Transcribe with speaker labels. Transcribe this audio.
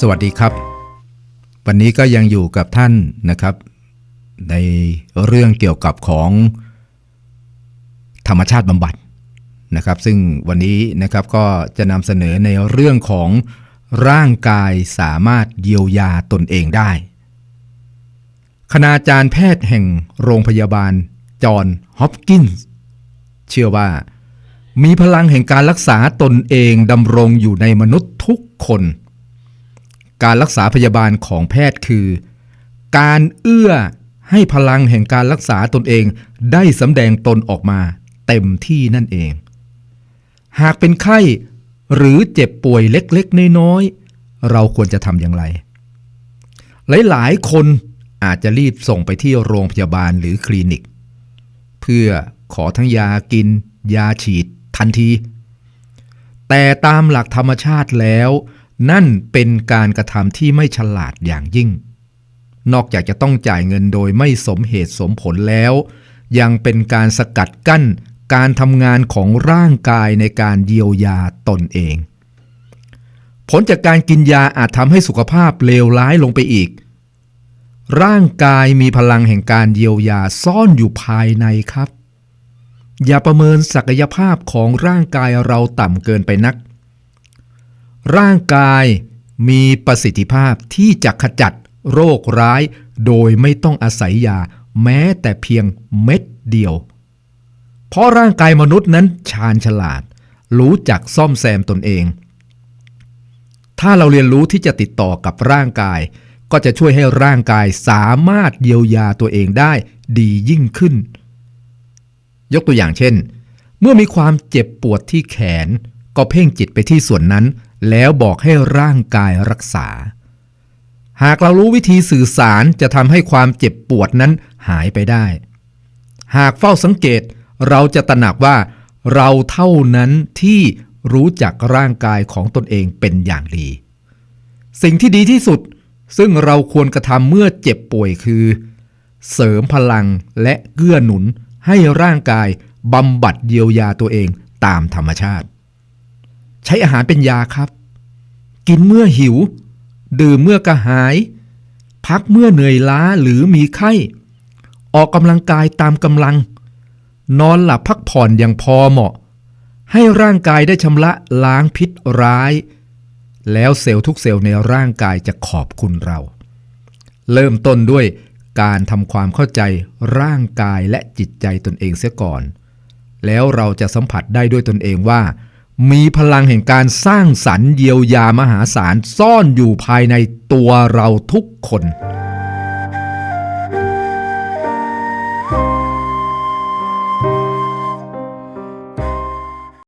Speaker 1: สวัสดีครับ วันนี้ก็ยังอยู่กับท่านนะครับ ในเรื่องเกี่ยวกับของธรรมชาติบำบัดนะครับ ซึ่งวันนี้นะครับก็จะนำเสนอในเรื่องของร่างกายสามารถเยียวยาตนเองได้ คณาจารย์แพทย์แห่งโรงพยาบาล จอห์นฮอปกินส์เชื่อว่า มีพลังแห่งการรักษาตนเองดำรงอยู่ในมนุษย์ทุกคน การรักษาพยาบาลของแพทย์คือ การเอื้อให้พลังแห่งการรักษาตนเองได้สำแดงตนออกมาเต็มที่นั่นเอง หากเป็นไข้หรือเจ็บป่วยเล็กๆ น้อยๆ เราควรจะทำอย่างไร หลายๆ คนอาจจะรีบส่งไปที่โรงพยาบาลหรือคลินิก เพื่อขอทั้งยากิน ยาฉีดทันที แต่ตามหลักธรรมชาติแล้ว นั่นเป็นการกระทำที่ไม่ฉลาดอย่างยิ่ง นอกจากจะต้องจ่ายเงินโดยไม่สมเหตุสมผลแล้ว ยังเป็นการสกัดกั้นการทำงานของร่างกายในการเยียวยาตนเอง ผลจากการกินยาอาจทำให้สุขภาพเลวร้ายลงไปอีก ร่างกายมีพลังแห่งการเยียวยาซ่อนอยู่ภายในครับ อย่าประเมินศักยภาพของร่างกายเราต่ำเกินไปนัก ร่างกายมีประสิทธิภาพที่จะขจัดโรคร้ายโดยไม่ต้องอาศัยยาแม้แต่เพียงเม็ดเดียว เพราะร่างกายมนุษย์นั้นชาญฉลาด รู้จักซ่อมแซมตนเอง ถ้าเราเรียนรู้ที่จะติดต่อกับร่างกาย ก็จะช่วยให้ร่างกายสามารถเยียวยาตัวเองได้ดียิ่งขึ้น ยกตัวอย่างเช่น เมื่อมีความเจ็บปวดที่แขน ก็เพ่งจิตไปที่ส่วนนั้น แล้วบอกให้ร่างกายรักษา หากเรารู้วิธีสื่อสารจะทำให้ความเจ็บปวดนั้นหายไปได้ หากเฝ้าสังเกตเราจะตระหนักว่า เราเท่านั้นที่รู้จักร่างกายของตนเองเป็นอย่างดี สิ่งที่ดีที่สุดซึ่งเราควรกระทำเมื่อเจ็บป่วยคือ เสริมพลังและเกื้อหนุนให้ร่างกายบำบัดเยียวยาตัวเองตามธรรมชาติ ใช้อาหารเป็นยาครับ กินเมื่อหิว ดื่มเมื่อกระหาย พักเมื่อเหนื่อยล้าหรือมีไข้ ออกกำลังกายตามกำลัง นอนหลับพักผ่อนอย่างพอเหมาะ ให้ร่างกายได้ชำระล้างพิษร้าย แล้วเซลล์ทุกเซลล์ในร่างกายจะขอบคุณเรา เริ่มต้นด้วยการทำความเข้าใจร่างกายและจิตใจตนเองเสียก่อน แล้วเราจะสัมผัสได้ด้วยตนเองว่า มีพลังแห่งการสร้างสรรค์เยียวยามหาศาลซ่อนอยู่ภายในตัวเราทุกคน